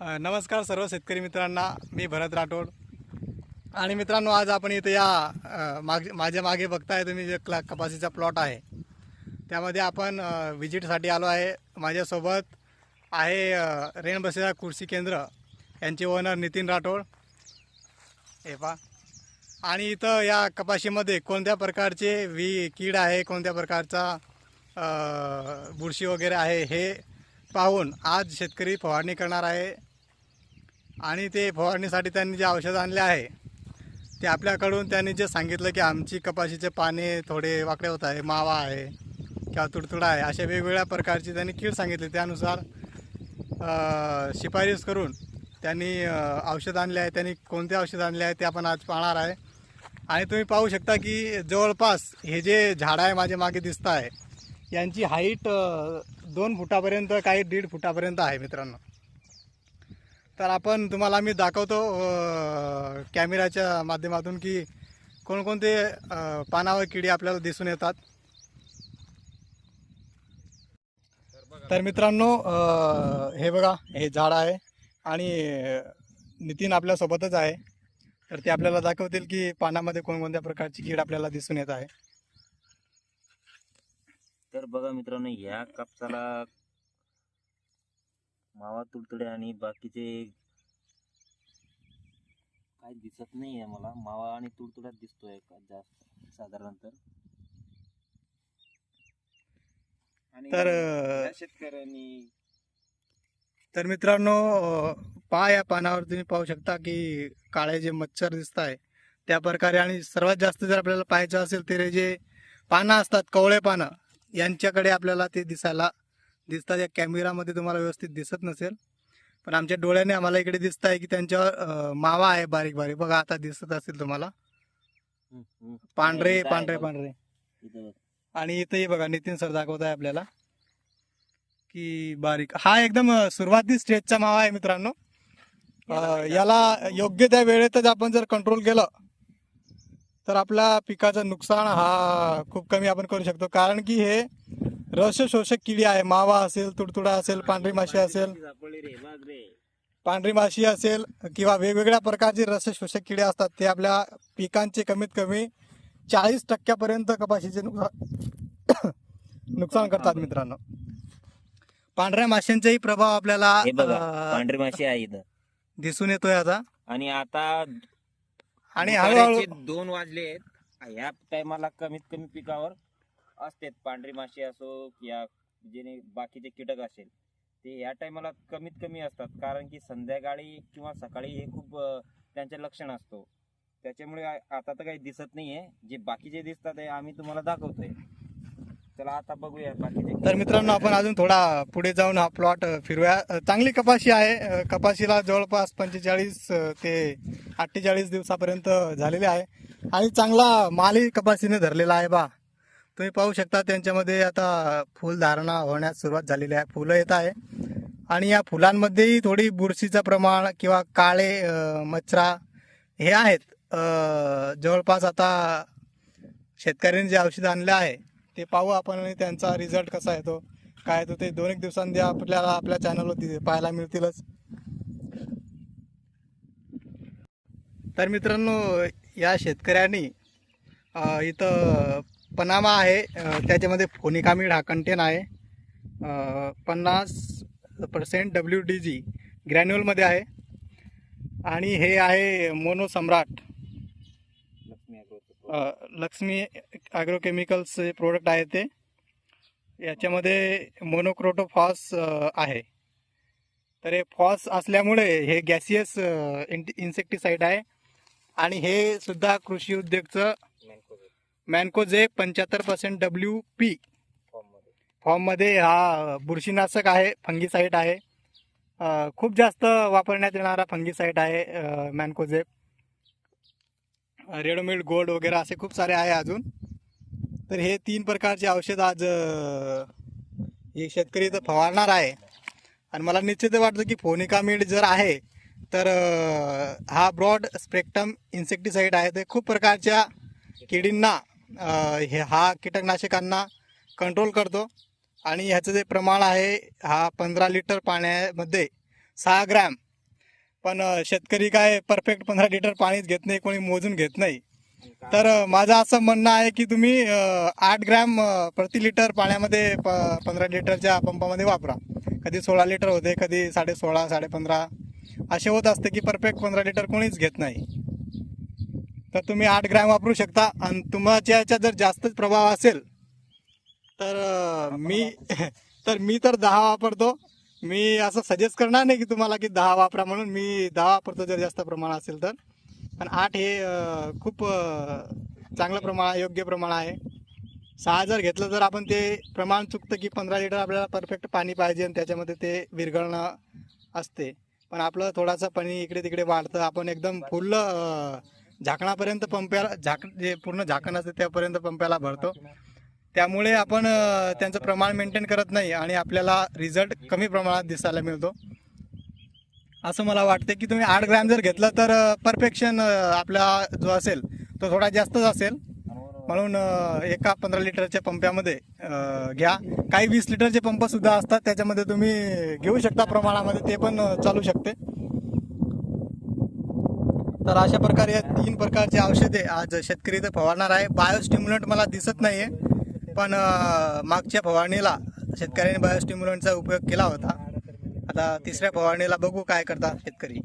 नमस्कार सर्व शेतकरी मित्रांना. मी भरत राठोड. आणि मित्रांनो आज आपण इथे या माग माझ्या मागे बघताय तुम्ही जे क्ला कपाशीचा प्लॉट आहे. त्यामध्ये आपण व्हिजिटसाठी आलो आहे. माझ्यासोबत आहे रेणबसेरा कृषी केंद्र. यांचे ओनर नितीन राठोड. हे पा आणि इथं या कपाशीमध्ये कोणत्या प्रकारचे वी कीड आहे कोणत्या प्रकारचा बुरशी वगैरे आहे हे पाहून आज शेतकरी फवारणी करणार आहे. आणि ते फवारणीसाठी त्यांनी जे औषध आणले आहे ते आपल्याकडून त्यांनी जे सांगितलं की आमची कपाशीचे पाने थोडे वाकडे होत आहे मावा आहे किंवा तुडतुडा आहे अशा वेगवेगळ्या प्रकारची त्यांनी कीड सांगितली. त्यानुसार शिफारस करून त्यांनी औषध आणले आहे. त्यांनी कोणते औषध आणले आहे ते आपण आज पाहणार आहे. आणि तुम्ही पाहू शकता की जवळपास हे जे झाडं आहे माझ्या मागे दिसत आहे यांची हाईट दोन फुटापर्यंत काही दीड फुटापर्यंत आहे मित्रांनो. तर आपण तुम्हाला मी दाखवतो कॅमेराच्या माध्यमातून की कोणकोणते पानावर किडी आपल्याला दिसून येतात. तर मित्रांनो हे बघा हे झाड आहे आणि नितीन आपल्यासोबतच आहे. तर ते आपल्याला दाखवतील की पानामध्ये कोणकोणत्या प्रकारची कीड आपल्याला दिसून येत आहे. तर बघा मित्रांनो या कापसाला मावा तुडतुडे आणि बाकीचे काय दिसत नाही आहे मला. मावा आणि तुडतुड्यात दिसतोय का जास्त आणि तर या शेतकऱ्यांनी तर मित्रांनो पहा या पानावर तुम्ही पाहू शकता की काळे जे मच्छर दिसत आहे त्या प्रकारे आणि सर्वात जास्त जर आपल्याला पाहायचं असेल तर हे जे पानं असतात कवळे पानं यांच्याकडे आपल्याला ते दिसायला दिसतात. या कॅमेरामध्ये तुम्हाला व्यवस्थित दिसत नसेल. पण आमच्या डोळ्याने आम्हाला इकडे दिसत आहे की त्यांच्यावर मावा आहे बारीक बारीक. बघा आता दिसत असेल तुम्हाला. पांढरे पांढरे. पांढरे. आणि इथंही बघा नितीन सर दाखवत आहे आपल्याला. की बारीक. हा एकदम सुरुवाती स्टेजचा मावा आहे मित्रांनो. याला योग्य त्या वेळेतच आपण जर कंट्रोल केलं तर आपल्या पिकाचं नुकसान हा खूप कमी आपण करू शकतो. कारण की हे रस शोषक किडी आहे. मावा असेल तुडतुडा असेल पांढरी माशी असेल. पांढरी माशी असेल किंवा वेगवेगळ्या प्रकारचे रस शोषक किडे असतात ते आपल्या पिकांचे कमीत कमी चाळीस टक्क्यापर्यंत कपाशीचे नुकसान नुकसान करतात मित्रांनो. पांढऱ्या माशांचाही प्रभाव आपल्याला हे बघा अं, पांढरी माशी आहे इथं. दिसून येतोय आता. आणि आता आणि हळूहळू दुपारचे दोन वाजले ह्या टायमाला कमीत कमी पिकावर असतेत पांढरी माशी असो या जेणे बाकीचे कीटक असेल ते या टायमाला कमीत कमी असतात. कारण की संध्याकाळी किंवा सकाळी हे खूप त्यांचे लक्षण असतो. त्याच्यामुळे आता तर काही दिसत नाहीये. जे बाकीचे दिसतात हे आम्ही तुम्हाला दाखवतोय. चला आता बघूया बाकीचे तर मित्रांनो आपण अजून थोडा पुढे जाऊन हा प्लॉट फिरूया चांगली कपाशी आहे. कपाशीला जवळपास पंचेचाळीस ते अठ्ठेचाळीस दिवसापर्यंत झालेले आहे. आणि चांगला मालही कपाशीने धरलेला आहे बा. तुम्ही पाहू शकता त्यांच्यामध्ये आता फुलधारणा होण्यास सुरुवात झालेली आहे. फुलं येत आहे. आणि या फुलांमध्येही थोडी बुरशीचं प्रमाण किंवा काळे मच्छरा हे आहेत. जवळपास आता शेतकऱ्यांनी जे औषध आणलं आहे ते पाहू आपण आणि त्यांचा रिझल्ट कसा येतो काय येतो ते दोन एक दिवसांनी आपल्याला आपल्या चॅनलवर पाहायला मिळतीलच. तर मित्रांनो या शेतकऱ्यांनी इथं पनामा आहे. त्याच्यामध्ये फोनिकामीड हा कंटेन आहे. पन्नास पर्सेंट डब्ल्यू डी जी ग्रॅन्युअलमध्ये आहे. आणि हे आहे मोनो सम्राट. लक्ष्मी ॲग्रोकेमिकल्सचे प्रोडक्ट आहे ते. याच्यामध्ये मोनोक्रोटोफॉस आहे. तर हे फॉस असल्यामुळे हे गॅसियस इन्सेक्टिसाईड आहे. आणि हे सुद्धा कृषी उद्योगचं Mancozeb मॅनकोजे पंच्याहत्तर पर्सेंट डब्ल्यू पी फॉर्ममध्ये. हा बुरशीनाशक आहे फंगीसाईड आहे. खूप जास्त वापरण्यात येणारा फंगीसाईड आहे मॅनकोजेब रेडोमिड गोल्ड वगैरे असे खूप सारे आहे अजून. तर हे तीन प्रकारचे औषध आज हे शेतकरी इथं फवारणार आहे. आणि मला निश्चित वाटतं की फोनिकामीड जर आहे तर हा ब्रॉड स्पेक्ट्रम इन्सेक्टिसाईड आहे. ते खूप प्रकारच्या किडींना हे हा कीटकनाशकांना कंट्रोल करतो. आणि ह्याचं जे प्रमाण आहे हा पंधरा लिटर पाण्यामध्ये सहा ग्रॅम. पण शेतकरी काय परफेक्ट पंधरा लिटर पाणीच घेत नाही कोणी मोजून घेत नाही. तर माझं असं म्हणणं आहे की तुम्ही आठ ग्रॅम प्रति लिटर पाण्यामध्ये प पंधरा लिटरच्या पंपामध्ये वापरा. कधी सोळा लिटर होते कधी साडे सोळा साडे पंधरा. असे होत असते की परफेक्ट पंधरा लिटर कोणीच घेत नाही. तर तुम्ही आठ ग्रॅम वापरू शकता. आणि तुमच्या याच्यात जर जास्तच प्रभाव असेल तर मी तर मी तर दहा वापरतो. मी असं सजेस्ट करणार नाही की तुम्हाला की दहा वापरा म्हणून. मी दहा वापरतो जर जास्त प्रमाण असेल तर. पण आठ हे खूप चांगलं प्रमाण योग्य प्रमाण आहे. सहा जर घेतलं तर आपण ते प्रमाण चुकतं की पंधरा लिटर आपल्याला परफेक्ट पाणी पाहिजे आणि त्याच्यामध्ये ते विरघळणं असते. पण आपलं थोडासा पाणी इकडे तिकडे वाढतं. आपण एकदम फुल झाकणापर्यंत पंप्याला झाक जे पूर्ण झाकण असते त्यापर्यंत पंप्याला भरतो. त्यामुळे आपण त्यांचं प्रमाण मेंटेन करत नाही आणि आपल्याला रिझल्ट कमी प्रमाणात दिसायला मिळतो. असं मला वाटते की तुम्ही आठ ग्रॅम जर घेतलं तर परफेक्शन आपला जो असेल तो थोडा जास्तच असेल. म्हणून एका पंधरा लिटरच्या पंप्यामध्ये घ्या. काही वीस लिटरचे पंप सुद्धा असतात त्याच्यामध्ये तुम्ही घेऊ शकता प्रमाणामध्ये ते पण चालू शकते. तर अशा प्रकारे या तीन प्रकारचे औषधे आज शेतकरी इथं फवारणार आहे. बायोस्टिम्युलंट मला दिसत नाहीये पण मागच्या फवारणीला शेतकऱ्यांनी बायोस्टिम्युलंटचा उपयोग केला होता. आता तिसऱ्या फवारणीला बघू काय करता शेतकरी.